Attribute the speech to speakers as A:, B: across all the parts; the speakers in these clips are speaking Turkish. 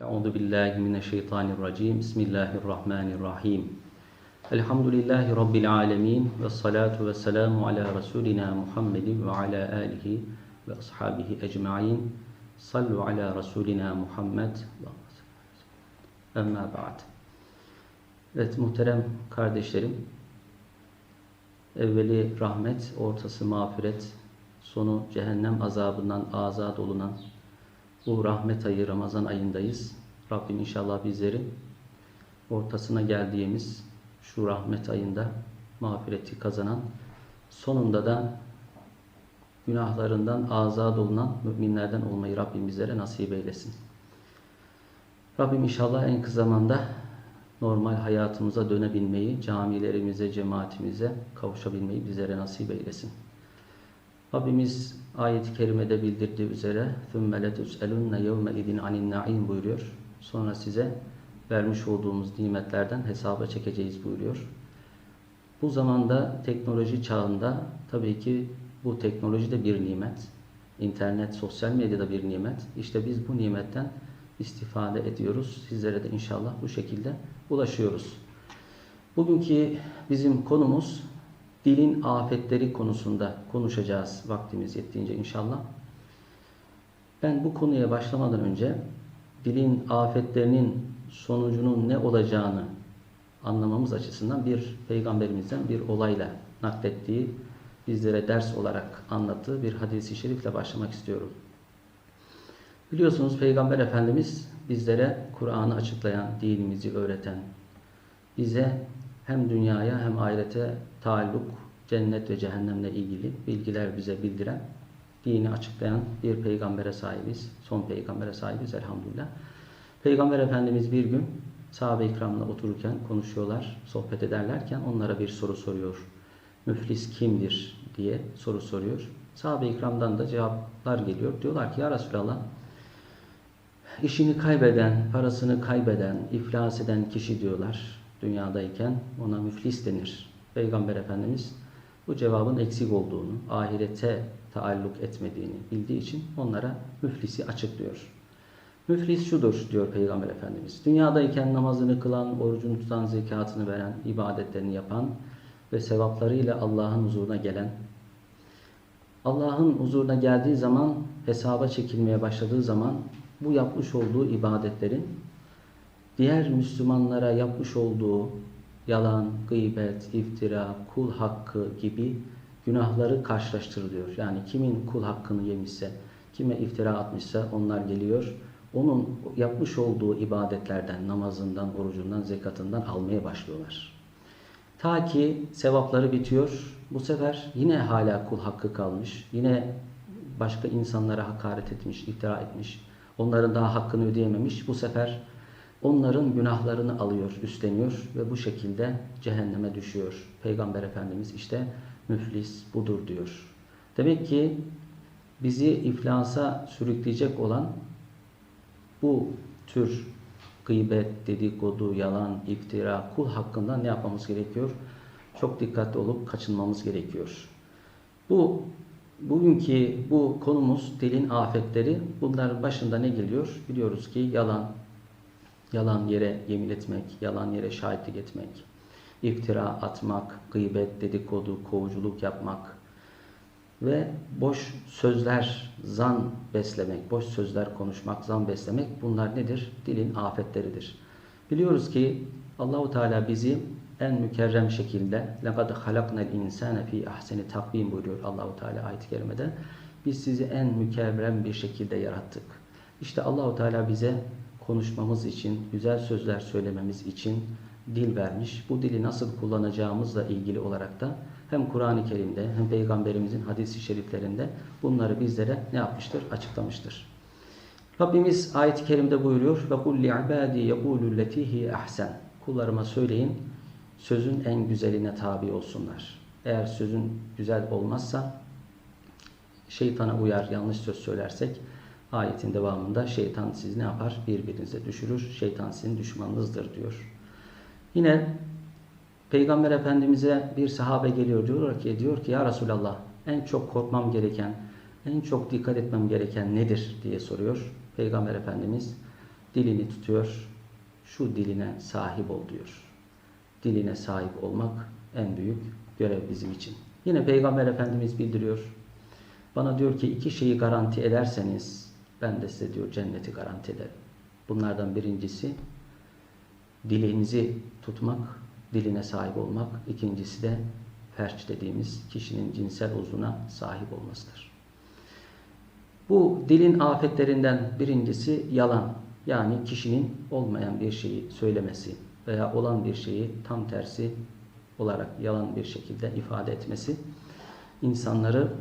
A: Euzu billahi mineşşeytanirracim. Bismillahirrahmanirrahim. Elhamdülillahi rabbil alamin ve salatu ve selamu ala resulina Muhammedin ve ala alihi ve ashabihi ecmaîn. Sallu ala resulina Muhammed. Emma ba'd. Evet muhterem kardeşlerim. Evveli rahmet, ortası mağfiret, sonu cehennem azabından azat olunan bu rahmet ayı Ramazan ayındayız. Rabbim inşallah bizleri ortasına geldiğimiz şu rahmet ayında mağfireti kazanan, sonunda da günahlarından azat olunan müminlerden olmayı Rabbim bizlere nasip eylesin. Rabbim inşallah en kısa zamanda normal hayatımıza dönebilmeyi, camilerimize, cemaatimize kavuşabilmeyi bizlere nasip eylesin. Rabbimiz ayet-i kerimede bildirdiği üzere ثُمَّ لَتُسْأَلُنَّ يَوْمَ اِذٍ عَنِ النَّعِيمِ buyuruyor. Sonra size vermiş olduğumuz nimetlerden hesaba çekeceğiz buyuruyor. Bu zamanda teknoloji çağında tabii ki bu teknoloji de bir nimet. İnternet, sosyal medya da bir nimet. İşte biz bu nimetten istifade ediyoruz. Sizlere de inşallah bu şekilde ulaşıyoruz. Bugünkü bizim konumuz dilin afetleri konusunda konuşacağız vaktimiz yettiğince inşallah. Ben bu konuya başlamadan önce dilin afetlerinin sonucunun ne olacağını anlamamız açısından bir peygamberimizden bir olayla naklettiği, bizlere ders olarak anlattığı bir hadisi şerifle başlamak istiyorum. Biliyorsunuz Peygamber Efendimiz bizlere Kur'an'ı açıklayan, dinimizi öğreten, bize hem dünyaya hem ahirete taalluk, cennet ve cehennemle ilgili bilgiler bize bildiren, dini açıklayan bir peygambere sahibiz. Son peygambere sahibiz elhamdülillah. Peygamber Efendimiz bir gün sahabe-i ikramla otururken konuşuyorlar, sohbet ederlerken onlara bir soru soruyor. Müflis kimdir diye soru soruyor. Sahabe-i ikramdan da cevaplar geliyor. Diyorlar ki ya Resulallah işini kaybeden, parasını kaybeden, iflas eden kişi diyorlar dünyadayken ona müflis denir. Peygamber Efendimiz bu cevabın eksik olduğunu, ahirete taalluk etmediğini bildiği için onlara müflisi açıklıyor. Müflis şudur diyor Peygamber Efendimiz. Dünyadayken namazını kılan, orucunu tutan, zekatını veren, ibadetlerini yapan ve sevaplarıyla Allah'ın huzuruna gelen, Allah'ın huzuruna geldiği zaman, hesaba çekilmeye başladığı zaman bu yapmış olduğu ibadetlerin diğer Müslümanlara yapmış olduğu yalan, gıybet, iftira, kul hakkı gibi günahları karşılaştırılıyor. Yani kimin kul hakkını yemişse, kime iftira atmışsa onlar geliyor. Onun yapmış olduğu ibadetlerden, namazından, orucundan, zekatından almaya başlıyorlar. Ta ki sevapları bitiyor. Bu sefer yine hala kul hakkı kalmış. Yine başka insanlara hakaret etmiş, iftira etmiş. Onların daha hakkını ödeyememiş. Bu sefer onların günahlarını alıyor, üstleniyor ve bu şekilde cehenneme düşüyor. Peygamber Efendimiz işte müflis budur diyor. Demek ki bizi iflasa sürükleyecek olan bu tür gıybet, dedikodu, yalan, iftira, kul hakkında ne yapmamız gerekiyor? Çok dikkatli olup kaçınmamız gerekiyor. Bu bugünkü bu konumuz dilin afetleri. Bunların başında ne geliyor? Biliyoruz ki yalan, yalan yere yemin etmek, yalan yere şahitlik etmek, iftira atmak, gıybet, dedikodu, kovuculuk yapmak ve boş sözler, zan beslemek, boş sözler konuşmak, zan beslemek bunlar nedir? Dilin afetleridir. Biliyoruz ki Allahu Teala bizi en mükerrem şekilde لَقَدْ خَلَقْنَا الْاِنْسَانَ ف۪ي ahseni takvim buyuruyor Allahu Teala ayet-i kerimede. Biz sizi en mükerrem bir şekilde yarattık. İşte Allahu Teala bize konuşmamız için, güzel sözler söylememiz için dil vermiş. Bu dili nasıl kullanacağımızla ilgili olarak da hem Kur'an-ı Kerim'de hem Peygamberimizin hadisi şeriflerinde bunları bizlere ne yapmıştır? Açıklamıştır. Rabbimiz ayet-i kerimde buyuruyor ve kul li'ibadi yekulu leti ahsen. Kullarıma söyleyin sözün en güzeline tabi olsunlar. Eğer sözün güzel olmazsa şeytana uyar, yanlış söz söylersek ayetin devamında şeytan sizi ne yapar? Birbirinize düşürür. Şeytan sizin düşmanınızdır diyor. Yine Peygamber Efendimiz'e bir sahabe geliyor diyor ki diyor ki ya Resulallah en çok korkmam gereken, en çok dikkat etmem gereken nedir diye soruyor. Peygamber Efendimiz dilini tutuyor. Şu diline sahip ol diyor. Diline sahip olmak en büyük görev bizim için. Yine Peygamber Efendimiz bildiriyor. Bana diyor ki iki şeyi garanti ederseniz ben de size diyor cenneti garanti ederim. Bunlardan birincisi dilinizi tutmak, diline sahip olmak. İkincisi de ferç dediğimiz kişinin cinsel uzuna sahip olmasıdır. Bu dilin afetlerinden birincisi yalan. Yani kişinin olmayan bir şeyi söylemesi veya olan bir şeyi tam tersi olarak yalan bir şekilde ifade etmesi, insanları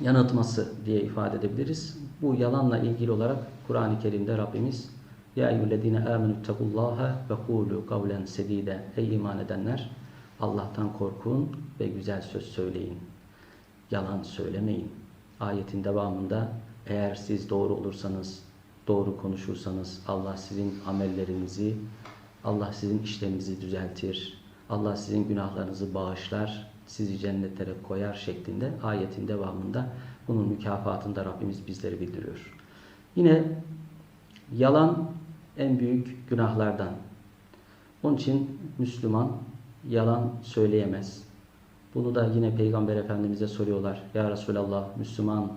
A: yanıltması diye ifade edebiliriz. Bu yalanla ilgili olarak Kur'an-ı Kerim'de Rabbimiz Ya eyyühellezine amenü tequllaha ve kulu kavlen sedide Ey iman edenler Allah'tan korkun ve güzel söz söyleyin. Yalan söylemeyin. Ayetin devamında eğer siz doğru olursanız, doğru konuşursanız Allah sizin amellerinizi, Allah sizin işlerinizi düzeltir. Allah sizin günahlarınızı bağışlar, sizi cennetlere koyar şeklinde ayetin devamında bunun mükafatında Rabbimiz bizleri bildiriyor. Yine yalan en büyük günahlardan. Onun için Müslüman yalan söyleyemez. Bunu da yine Peygamber Efendimiz'e soruyorlar. Ya Resulallah Müslüman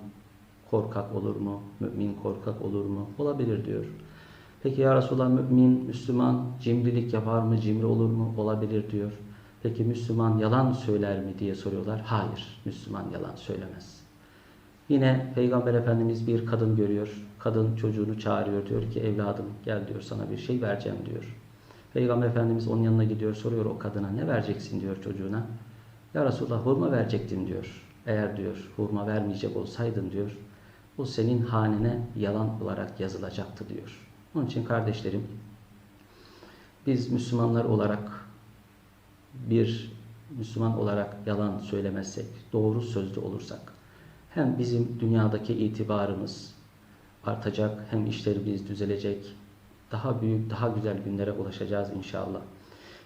A: korkak olur mu? Mümin korkak olur mu? Olabilir diyor. Peki ya Resulallah mümin, Müslüman cimrilik yapar mı? Cimri olur mu? Olabilir diyor. Peki Müslüman yalan söyler mi diye soruyorlar. Hayır, Müslüman yalan söylemez. Yine Peygamber Efendimiz bir kadın görüyor. Kadın çocuğunu çağırıyor. Diyor ki evladım gel diyor sana bir şey vereceğim diyor. Peygamber Efendimiz onun yanına gidiyor soruyor o kadına ne vereceksin diyor çocuğuna. Ya Resulallah hurma verecektim diyor. Eğer diyor hurma vermeyecek olsaydın diyor o senin hanene yalan olarak yazılacaktı diyor. Onun için kardeşlerim biz Müslümanlar olarak bir Müslüman olarak yalan söylemezsek, doğru sözlü olursak hem bizim dünyadaki itibarımız artacak hem işlerimiz düzelecek. Daha büyük, daha güzel günlere ulaşacağız inşallah.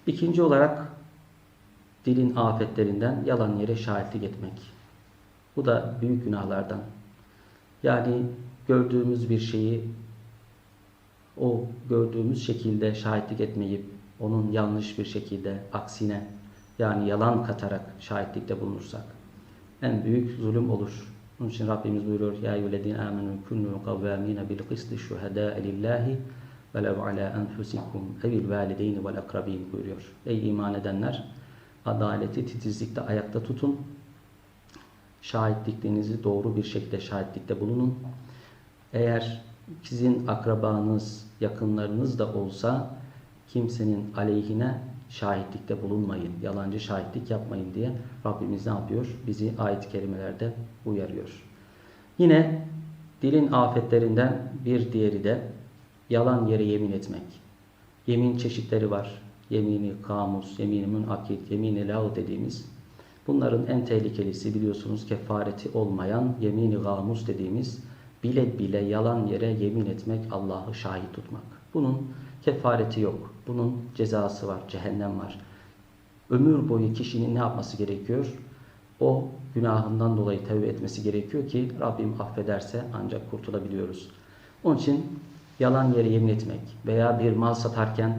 A: İkinci olarak dilin afetlerinden yalan yere şahitlik etmek. Bu da büyük günahlardan. Yani gördüğümüz bir şeyi o gördüğümüz şekilde şahitlik etmeyip onun yanlış bir şekilde aksine yani yalan katarak şahitlikte bulunursak en büyük zulüm olur. Onun için Rabbimiz buyuruyor Ya eyyühellezine amenu kunu kavvamine bil kısti şuhedâ lillahi ve lev ala enfusikum evil valideyni vel akrabin buyuruyor. Ey iman edenler adaleti titizlikte ayakta tutun. Şahitliklerinizi doğru bir şekilde şahitlikte bulunun. Eğer sizin akrabanız, yakınlarınız da olsa kimsenin aleyhine şahitlikte bulunmayın, yalancı şahitlik yapmayın diye Rabbimiz ne yapıyor? Bizi ayet-i kerimelerde uyarıyor. Yine dilin afetlerinden bir diğeri de yalan yere yemin etmek. Yemin çeşitleri var. Yemini kamus, yemini münakit, yemini lav dediğimiz. Bunların en tehlikelisi biliyorsunuz kefareti olmayan yemini gamus dediğimiz bile bile yalan yere yemin etmek, Allah'ı şahit tutmak. Bunun kefareti yok. Bunun cezası var, cehennem var. Ömür boyu kişinin ne yapması gerekiyor? O günahından dolayı tevbe etmesi gerekiyor ki Rabbim affederse ancak kurtulabiliyoruz. Onun için yalan yere yemin etmek veya bir mal satarken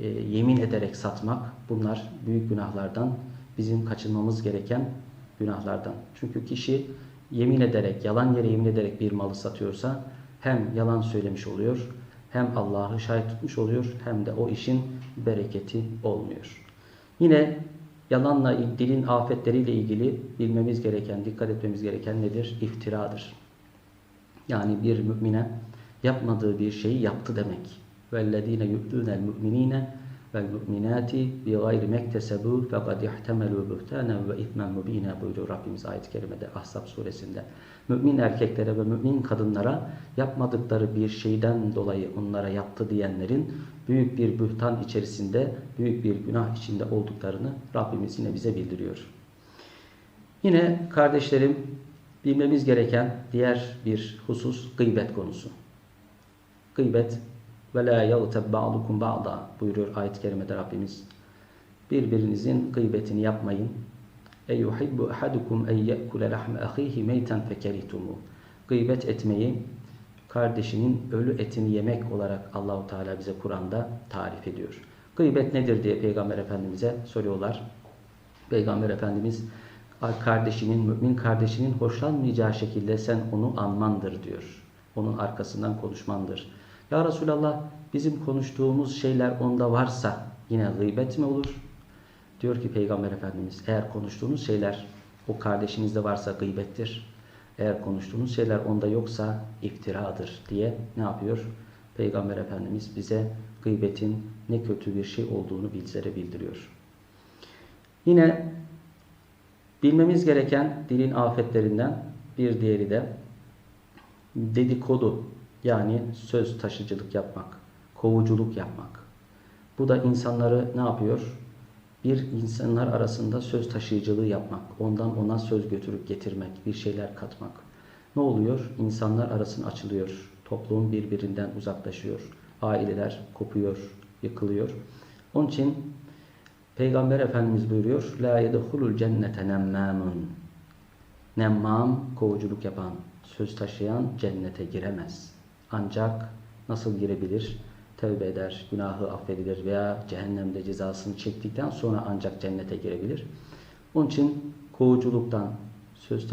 A: e, yemin ederek satmak bunlar büyük günahlardan bizim kaçınmamız gereken günahlardan. Çünkü kişi yemin ederek, yalan yere yemin ederek bir malı satıyorsa hem yalan söylemiş oluyor, hem Allah'ı şahit tutmuş oluyor, hem de o işin bereketi olmuyor. Yine yalanla, dilin afetleriyle ilgili bilmemiz gereken, dikkat etmemiz gereken nedir? İftiradır. Yani bir mümine yapmadığı bir şeyi yaptı demek. وَالَّذ۪ينَ يُؤْذُونَ الْمُؤْمِن۪ينَ vel mu'minati bi gayri mektesebu fekad ihtemelu buhtanen ve ithmen mubine buyuruyor Rabbimiz ayet-i kerimede Ahzab suresinde. Mümin erkeklere ve mümin kadınlara yapmadıkları bir şeyden dolayı onlara yaptı diyenlerin büyük bir bühtan içerisinde, büyük bir günah içinde olduklarını Rabbimiz yine bize bildiriyor. Yine kardeşlerim bilmemiz gereken diğer bir husus gıybet konusu. Gıybet ve la yagtab ba'dukum ba'da buyuruyor ayet-i kerimede Rabbimiz. Birbirinizin gıybetini yapmayın. E yuhibbu ahadukum en ye'kule lahme ahihi meyten fekeritumu. Gıybet etmeyi kardeşinin ölü etini yemek olarak Allahu Teala bize Kur'an'da tarif ediyor. Gıybet nedir diye Peygamber Efendimiz'e soruyorlar. Peygamber Efendimiz kardeşinin, mümin kardeşinin hoşlanmayacağı şekilde sen onu anmandır diyor. Onun arkasından konuşmandır. Ya Resulallah bizim konuştuğumuz şeyler onda varsa yine gıybet mi olur? Diyor ki Peygamber Efendimiz eğer konuştuğunuz şeyler o kardeşinizde varsa gıybettir. Eğer konuştuğunuz şeyler onda yoksa iftiradır diye ne yapıyor? Peygamber Efendimiz bize gıybetin ne kötü bir şey olduğunu bizlere bildiriyor. Yine bilmemiz gereken dilin afetlerinden bir diğeri de dedikodu yani söz taşıcılık yapmak, kovuculuk yapmak. Bu da insanları ne yapıyor? Bir insanlar arasında söz taşıyıcılığı yapmak, ondan ona söz götürüp getirmek, bir şeyler katmak. Ne oluyor? İnsanlar arasında açılıyor. Toplum birbirinden uzaklaşıyor. Aileler kopuyor, yıkılıyor. Onun için Peygamber Efendimiz buyuruyor: "La yedhulul cennete nemmamun." Nemmam kovuculuk yapan, söz taşıyan cennete giremez. Ancak nasıl girebilir? Tevbe eder, günahı affedilir veya cehennemde cezasını çektikten sonra ancak cennete girebilir. Onun için kovuculuktan, söz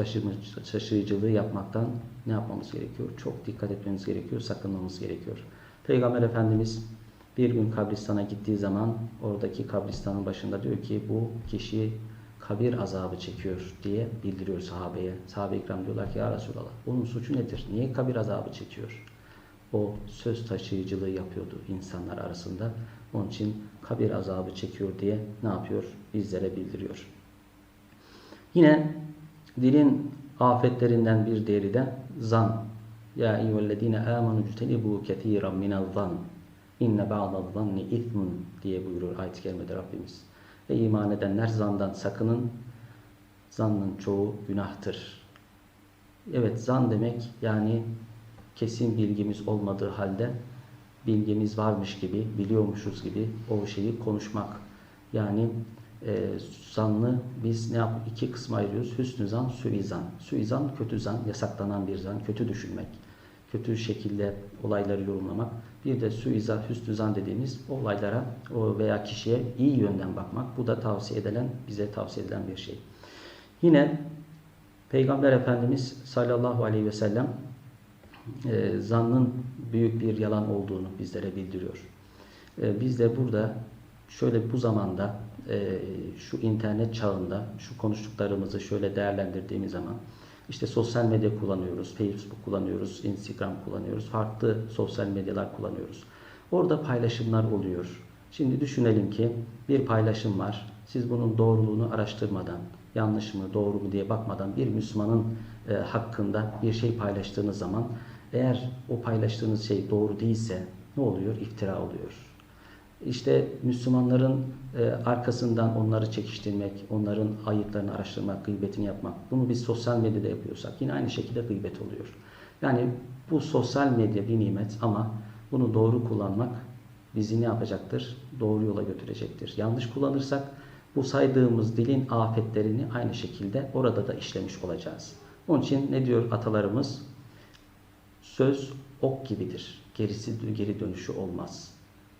A: taşıyıcılığı yapmaktan ne yapmamız gerekiyor? Çok dikkat etmemiz gerekiyor, sakınmamız gerekiyor. Peygamber Efendimiz bir gün kabristana gittiği zaman oradaki kabristanın başında diyor ki bu kişi kabir azabı çekiyor diye bildiriyor sahabeye. Sahabe-i ikram diyorlar ki ya Resulallah onun suçu nedir? Niye kabir azabı çekiyor? O söz taşıyıcılığı yapıyordu insanlar arasında. Onun için kabir azabı çekiyor diye ne yapıyor? Bizlere bildiriyor. Yine dilin afetlerinden bir diğeri de zan. Ya eyyühellezine amanu ctenibu ketiran minel zan. İnne ba'dal zanni ithmun diye buyurur ayet-i kerimede Rabbimiz. Ve iman edenler zandan sakının. Zannın çoğu günahtır. Evet zan demek yani kesin bilgimiz olmadığı halde bilgimiz varmış gibi, biliyormuşuz gibi o şeyi konuşmak. Yani e, zannı biz ne yap iki kısma ayırıyoruz. Hüsnü zan, suizan. Suizan kötü zan, yasaklanan bir zan, kötü düşünmek. Kötü şekilde olayları yorumlamak. Bir de suizan, hüsnü zan dediğimiz olaylara o veya kişiye iyi yönden bakmak. Bu da tavsiye edilen, bize tavsiye edilen bir şey. Yine Peygamber Efendimiz sallallahu aleyhi ve sellem e, zannın büyük bir yalan olduğunu bizlere bildiriyor. E, biz de burada şöyle bu zamanda e, şu internet çağında şu konuştuklarımızı şöyle değerlendirdiğimiz zaman işte sosyal medya kullanıyoruz, Facebook kullanıyoruz, Instagram kullanıyoruz, farklı sosyal medyalar kullanıyoruz. Orada paylaşımlar oluyor. Şimdi düşünelim ki bir paylaşım var. Siz bunun doğruluğunu araştırmadan, yanlış mı, doğru mu diye bakmadan bir Müslümanın e, hakkında bir şey paylaştığınız zaman eğer o paylaştığınız şey doğru değilse ne oluyor? İftira oluyor. İşte Müslümanların e, arkasından onları çekiştirmek, onların ayıplarını araştırmak, gıybetini yapmak. Bunu biz sosyal medyada yapıyorsak yine aynı şekilde gıybet oluyor. Yani bu sosyal medya bir nimet ama bunu doğru kullanmak bizi ne yapacaktır? Doğru yola götürecektir. Yanlış kullanırsak bu saydığımız dilin afetlerini aynı şekilde orada da işlemiş olacağız. Onun için ne diyor atalarımız? Söz ok gibidir. Gerisi geri dönüşü olmaz.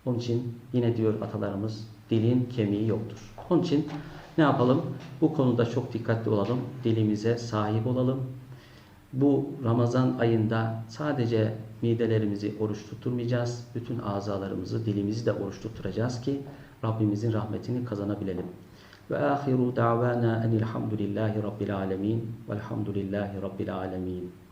A: Onun için yine diyor atalarımız dilin kemiği yoktur. Onun için ne yapalım? Bu konuda çok dikkatli olalım. Dilimize sahip olalım. Bu Ramazan ayında sadece midelerimizi oruç tutturmayacağız. Bütün azalarımızı, dilimizi de oruç tutturacağız ki Rabbimizin rahmetini kazanabilelim. Ve ahiru davana enilhamdülillahi rabbil alemin velhamdülillahi rabbil alemin.